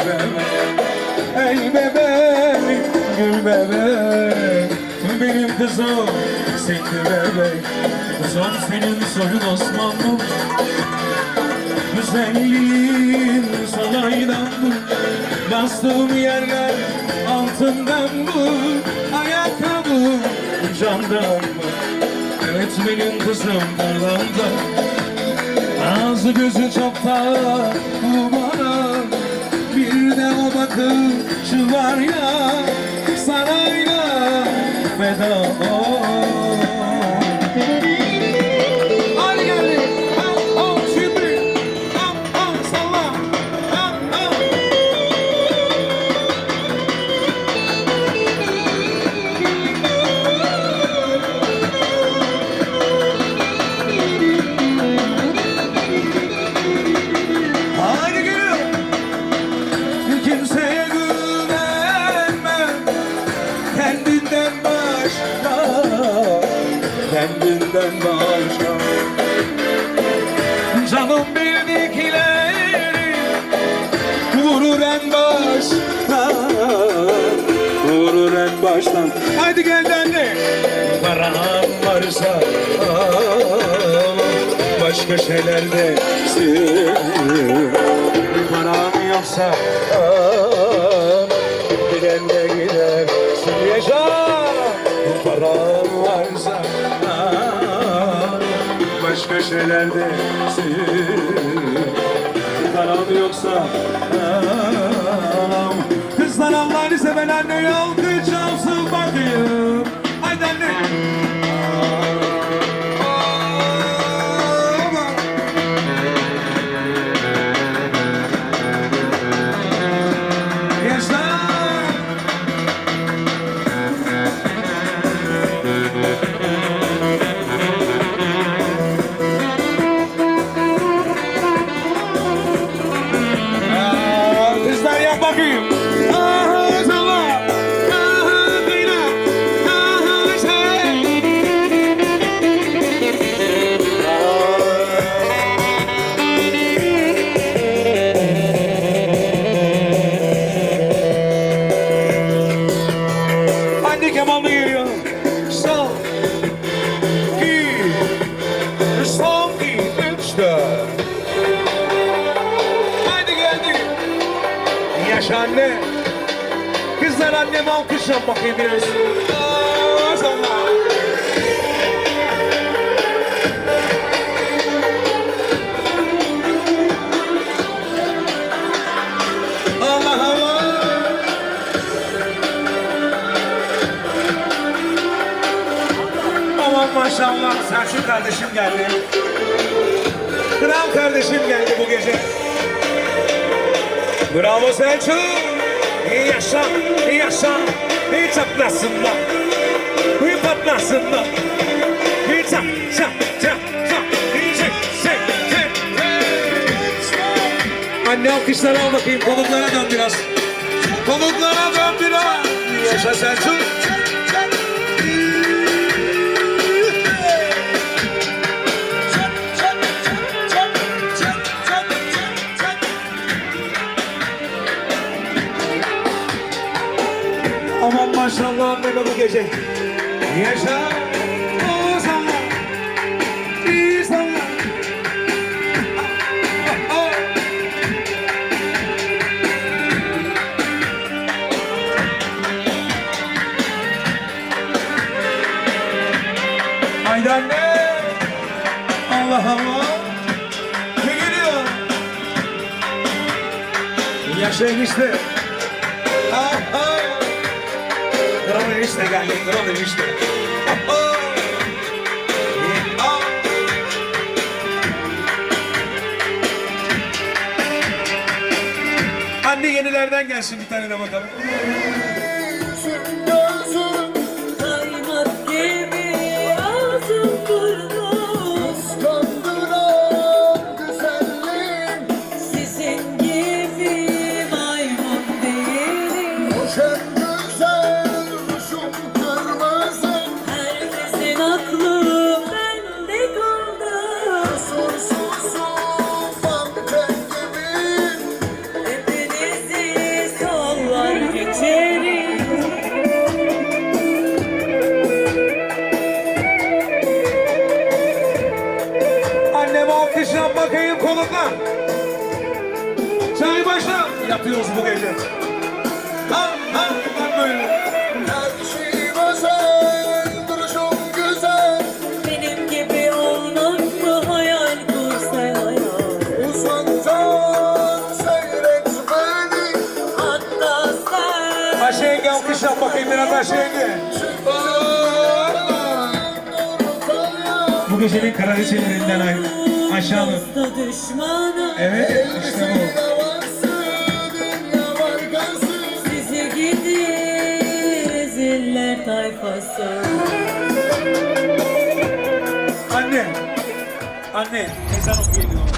bebek Ey bebek, gül bebek Benim kızım sekti bebek. Kızım senin soyun Osmanlı Güzelliğin saraydan bu Bastığım yerler altından bu Ayakkabı camdan bu Evet benim kızım darlanda Ağzı gözü Bir de o bakışı var ya Sarayla feda Hadi Kendinden başka. Kendinden başka. Canım bildikleri Vurur en baştan. Vurur en baştan. Haydi gel anne Paran varsa al, Başka şeylerde sil Param yoksa al, Giden de gider. Sil yaşa Param varsa şeylerde sil Param yoksa Kızlar Allah'ını seven anneyi alkış çalsın bakayım Haydi anne İki. Üç dört. Haydi geldi. Yaşa anne. Kızlar anneme alkış yap bakayım biraz. Aa, Selçuk kardeşim geldi. Kral kardeşim geldi bu gece. Bravo Selçuk. İyi yaşa, iyi yaşa. İyi çatlasın da. İyi patlasın da. İyi çap, çap, çap, çap. İyi çek, çek, çek. Anne alkışları al bakayım. Konuklara dön biraz. Konuklara dön biraz. Yaşa Selçuk. Maşallah anneme bu gece. Yaşa. O sana. Ah, ah. Haydi anne. Allah Allah. Ne geliyor? Yaşa enişte. Kral enişte. Ah, ah. Ah. Anne yenilerden gelsin bir tane de bakalım. Anneme alkışlan bakayım koluna. Çay başla. Yapıyoruz bu gece. Ha ha bak böyle. Her şey özel, duruşum güzel Benim gibi olmak mı hayal sen hayal seyret beni Hatta sen Ayşe yenge alkışlan bakayım biraz Ayşe yenge. Bu gecenin kraliçelerinden Ay Dosta düşmana Evet işte bu. Sizi gidi ziller tayfası Anne. Anne. Ezan okuyabiliyor.